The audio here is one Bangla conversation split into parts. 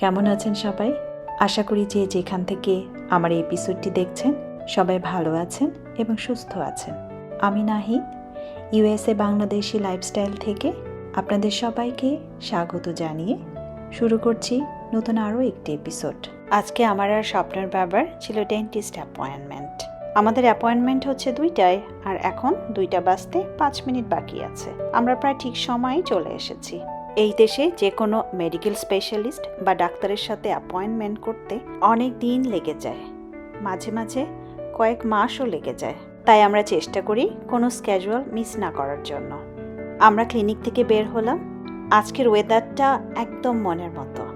কেমন আছেন সবাই? আশা করি যে যেখান থেকে আমার এই এপিসোডটি দেখছেন, সবাই ভালো আছেন এবং সুস্থ আছেন। আমি নাহি ইউএসএ বাংলাদেশি লাইফস্টাইল থেকে আপনাদের সবাইকে স্বাগত জানিয়ে শুরু করছি নতুন আরও একটি এপিসোড আজকে আমার আর স্বপ্নের ব্যাপার ছিল ডেন্টিস্ট অ্যাপয়েন্টমেন্ট আমাদের অ্যাপয়েন্টমেন্ট হচ্ছে দুইটায় আর এখন দুইটা বাজতে পাঁচ মিনিট বাকি আছে। আমরা প্রায় ঠিক সময়েই চলে এসেছি। এই দেশে যে কোনো মেডিকেল স্পেশালিস্ট বা ডাক্তারের সাথে অ্যাপয়েন্টমেন্ট করতে অনেক দিন লেগে যায়। মাঝে মাঝে কয়েক মাসও লেগে যায়। তাই আমরা চেষ্টা করি কোনো স্ক্যাজুয়াল মিস না করার জন্য। আমরা ক্লিনিক থেকে বের হলাম। আজকের ওয়েদারটা একদম মনের মতো।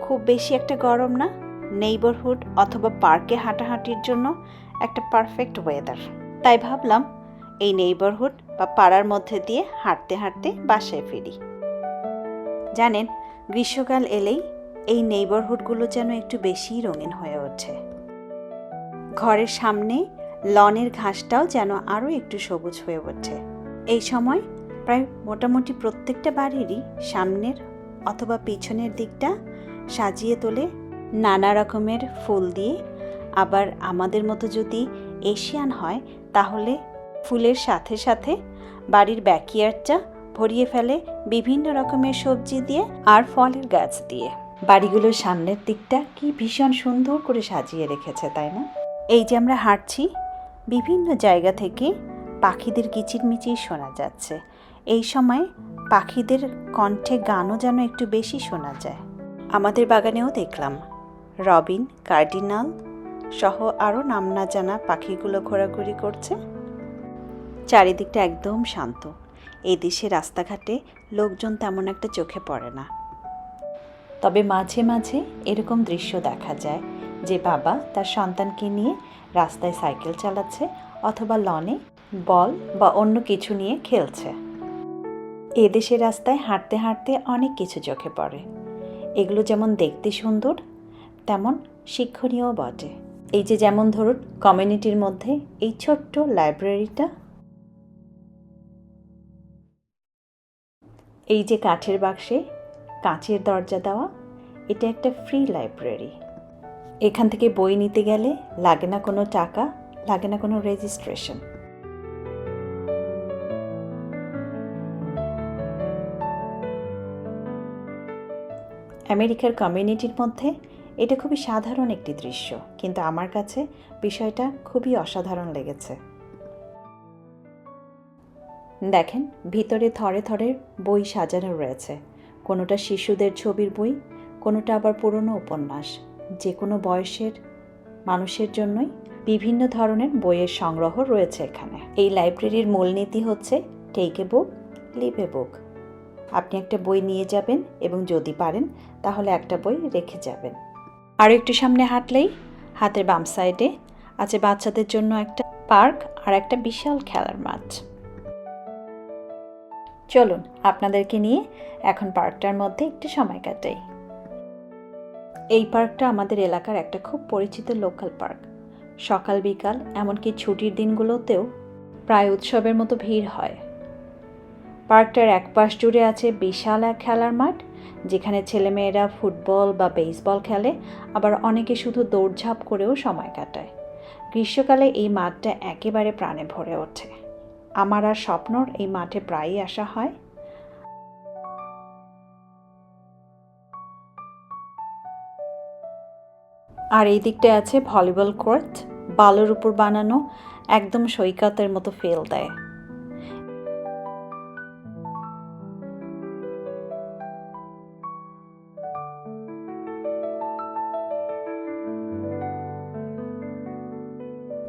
খুব বেশি একটা গরম না। নেইবারহুড অথবা পার্কে হাঁটাহাঁটির জন্য একটা পারফেক্ট ওয়েদার তাই ভাবলাম এই নেইবারহুড বা পাড়ার মধ্যে দিয়ে হাঁটতে হাঁটতে বাসায় ফিরি। জানেন, গ্রীষ্মকাল এলেই এই নেইবারহুডগুলো যেন একটু বেশিই রঙিন হয়ে ওঠে। ঘরের সামনে লনের ঘাসটাও যেন আরও একটু সবুজ হয়ে ওঠে। এই সময় প্রায় মোটামুটি প্রত্যেকটা বাড়িরই সামনের অথবা পিছনের দিকটা সাজিয়ে তোলে নানা রকমের ফুল দিয়ে। আবার আমাদের মতো যদি এশিয়ান হয়, তাহলে ফুলের সাথে সাথে বাড়ির ব্যাকইয়ার্ডটা ভরিয়ে ফেলে বিভিন্ন রকমের সবজি দিয়ে আর ফলের গাছ দিয়ে। বাড়িগুলোর সামনের দিকটা কি ভীষণ সুন্দর করে সাজিয়ে রেখেছে, তাই না? এই যে আমরা হাঁটছি, বিভিন্ন জায়গা থেকে পাখিদের কিচিরমিচির শোনা যাচ্ছে। এই সময় পাখিদের কণ্ঠে গানও যেন একটু বেশি শোনা যায়। আমাদের বাগানেও দেখলাম। রবিন, কার্ডিনাল সহ আরও নাম না জানা পাখিগুলো ঘোরাঘুরি করছে। চারিদিকটা একদম শান্ত। এই দেশে রাস্তাঘাটে লোকজন তেমন একটা চোখে পড়ে না। তবে মাঝে মাঝে এরকম দৃশ্য দেখা যায় যে বাবা তার সন্তানকে নিয়ে রাস্তায় সাইকেল চালাচ্ছে অথবা লনে বল বা অন্য কিছু নিয়ে খেলছে। এদেশের রাস্তায় হাঁটতে হাঁটতে অনেক কিছু চোখে পড়ে। এগুলো যেমন দেখতে সুন্দর, তেমন শিক্ষণীয় বটে। এই যে যেমন ধরুন কমিউনিটির মধ্যে এই ছোট্ট লাইব্রেরিটা এই যে কাঠের বাক্সে কাঁচের দরজা দেওয়া, এটা একটা ফ্রি লাইব্রেরি এখান থেকে বই নিতে গেলে লাগে না কোনো টাকা, লাগে না কোনো রেজিস্ট্রেশন আমেরিকার কমিউনিটির মধ্যে এটা খুবই সাধারণ একটি দৃশ্য, কিন্তু আমার কাছে বিষয়টা খুবই অসাধারণ লেগেছে। দেখেন, ভিতরে থরে থরে বই সাজানো রয়েছে। কোনোটা শিশুদের ছবির বই, কোনোটা আবার পুরনো উপন্যাস। যে কোনো বয়সের মানুষের জন্যই বিভিন্ন ধরনের বইয়ের সংগ্রহ রয়েছে এখানে। এই লাইব্রেরির মূলনীতি হচ্ছে টেক এ বুক লিভ এ বুক আপনি একটা বই নিয়ে যাবেন এবং যদি পারেন, তাহলে একটা বই রেখে যাবেন। আর একটু সামনে হাঁটলেই, হাতের বাম সাইডে আছে বাচ্চাদের জন্য একটা পার্ক আর একটা বিশাল খেলার মাঠ। চলুন আপনাদেরকে নিয়ে এখন পার্কটার মধ্যে একটু সময় কাটাই। এই পার্কটা আমাদের এলাকার একটা খুব পরিচিত লোকাল পার্ক সকাল, বিকাল, এমনকি ছুটির দিনগুলোতেও প্রায় উৎসবের মতো ভিড় হয়। পার্কটার এক পাশ জুড়ে আছে বিশাল এক খেলার মাঠ, যেখানে ছেলেমেয়েরা ফুটবল বা বেসবল খেলে, আবার অনেকে শুধু দৌড়ঝাঁপ করেও সময় কাটায়। গ্রীষ্মকালে এই মাঠটা একেবারে প্রাণে ভরে ওঠে। আমার আর স্বপ্নর এই মাঠে প্রায়ই আসা হয়। আর এই দিকটায় আছে ভলিবল কোর্ট। বালুর উপর বানানো একদম সৈকতের মতো ফেল দেয়।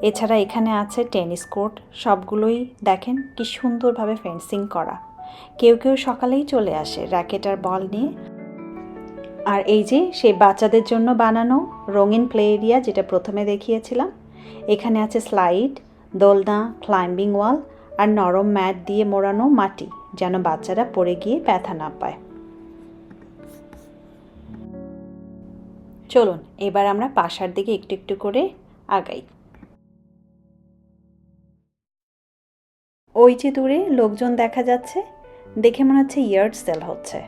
এছাড়া এখানে আছে টেনিস কোর্ট। সবগুলোই দেখেন কি সুন্দরভাবে ফেন্সিং করা। কেউ কেউ সকালেই চলে আসে র্যাকেট আর বল নিয়ে। আর এই যে, সেই বাচ্চাদের জন্য বানানো রঙিন প্লে এরিয়া যেটা প্রথমে দেখিয়েছিলাম। এখানে আছে স্লাইড, দোলনা, ক্লাইম্বিং ওয়াল আর নরম ম্যাট দিয়ে মোড়ানো মাটি যেন বাচ্চারা পড়ে গিয়ে ব্যথা না পায়। চলুন, এবার আমরা পাশার দিকে একটু একটু করে আগাই। ওই যে দূরে লোকজন দেখা যাচ্ছে, দেখে মনে হচ্ছে ইয়ার্ড সেল হচ্ছে।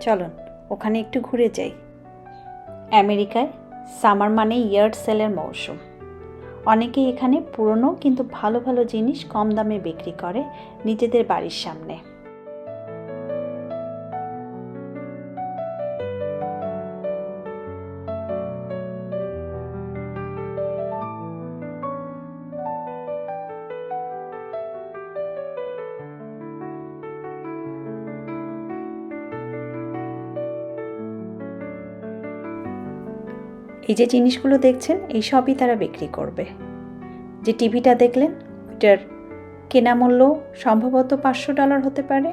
চলুন, ওখানে একটু ঘুরে যাই। আমেরিকায়, সামার মানে ইয়ার্ড সেলের মৌসুম। অনেকেই এখানে পুরনো কিন্তু ভালো ভালো জিনিস কম দামে বিক্রি করে নিজেদের বাড়ির সামনে। এই যে জিনিসগুলো দেখছেন, এই সবই তারা বিক্রি করবে। যে টিভিটা দেখলেন, ওইটার কেনা মূল্য সম্ভবত পাঁচশো ডলার হতে পারে,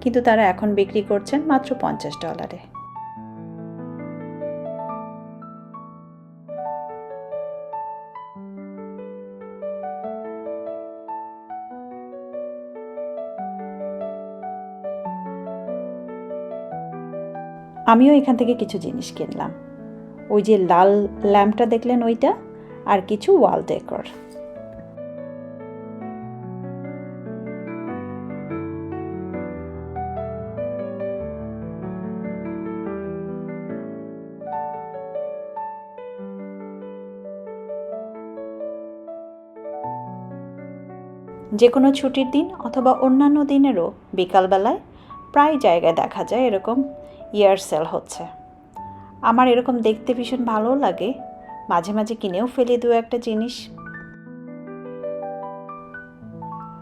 কিন্তু তারা এখন বিক্রি করছেন মাত্র পঞ্চাশ ডলারে। আমিও এখান থেকে কিছু জিনিস কিনলাম। ওই যে লাল ল্যাম্পটা দেখলেন ওইটা? আর কিছু ওয়াল ডেকর। যে কোনো ছুটির দিন অথবা অন্যান্য দিনেরও বিকালবেলায় প্রায় জায়গায় দেখা যায় এরকম ইয়ার সেল হচ্ছে। আমার এরকম দেখতে ভীষণ ভালো লাগে। মাঝে মাঝে কিনেও ফেলি দু একটা জিনিস।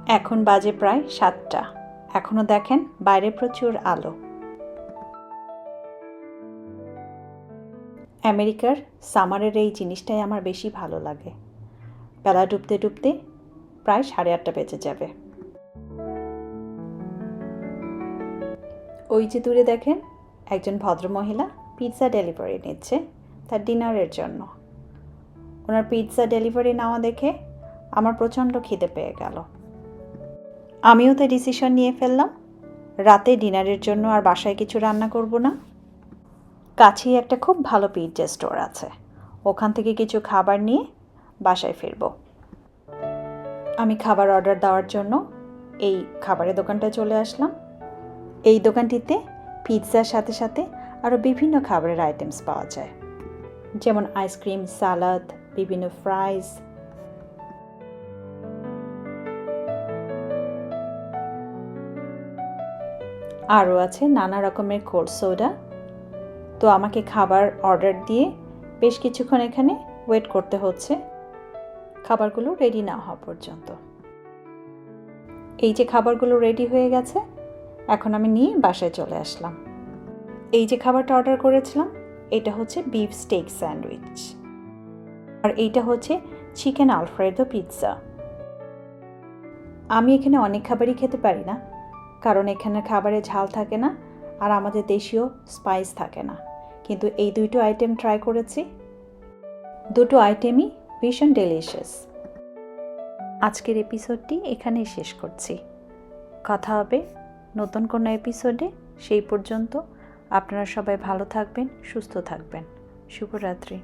এখন বাজে প্রায় সাতটা। এখনও দেখেন বাইরে প্রচুর আলো। আমেরিকার সামারের এই জিনিসটাই আমার বেশি ভালো লাগে। বেলা ডুবতে ডুবতে প্রায় সাড়ে আটটা বেজে যাবে। ওই যে দূরে দেখেন একজন ভদ্রমহিলা পিৎজা ডেলিভারি নিচ্ছে তার ডিনারের জন্য। ওনার পিৎজা ডেলিভারি নেওয়া দেখে আমার প্রচণ্ড খিদে পেয়ে গেল। আমিও তো ডিসিশন নিয়ে ফেললাম। রাতে ডিনারের জন্য আর বাসায় কিছু রান্না করব না। কাছেই একটা খুব ভালো পিৎজা স্টোর আছে। ওখান থেকে কিছু খাবার নিয়ে বাসায় ফিরব। আমি খাবার অর্ডার দেওয়ার জন্য এই খাবারের দোকানটায় চলে আসলাম। এই দোকানটিতে পিৎজার সাথে সাথে আরও বিভিন্ন খাবারের আইটেমস পাওয়া যায়। যেমন আইসক্রিম সালাদ বিভিন্ন ফ্রাইজ আরও আছে নানা রকমের কোল্ড সোডা তো আমাকে খাবার অর্ডার দিয়ে বেশ কিছুক্ষণ এখানে ওয়েট করতে হচ্ছে। খাবারগুলো রেডি না হওয়া পর্যন্ত। এই যে খাবারগুলো রেডি হয়ে গেছে, এখন আমি নিয়ে বাসায় চলে আসলাম। এই যে খাবারটা অর্ডার করেছিলাম, এটা হচ্ছে বিফ স্টেক স্যান্ডউইচ আর এইটা হচ্ছে চিকেন আলফ্রেডো পিৎজা আমি এখানে অনেক খাবারই খেতে পারি না, কারণ এখানে খাবারে ঝাল থাকে না আর আমাদের দেশীয় স্পাইস থাকে না। কিন্তু এই দুটো আইটেম ট্রাই করেছি। দুটো আইটেমই ভীষণ ডেলিশিয়াস আজকের এপিসোডটি এখানেই শেষ করছি। কথা হবে নতুন কোনো এপিসোডে সেই পর্যন্ত আপনারা সবাই ভালো থাকবেন সুস্থ থাকবেন। শুভরাত্রি।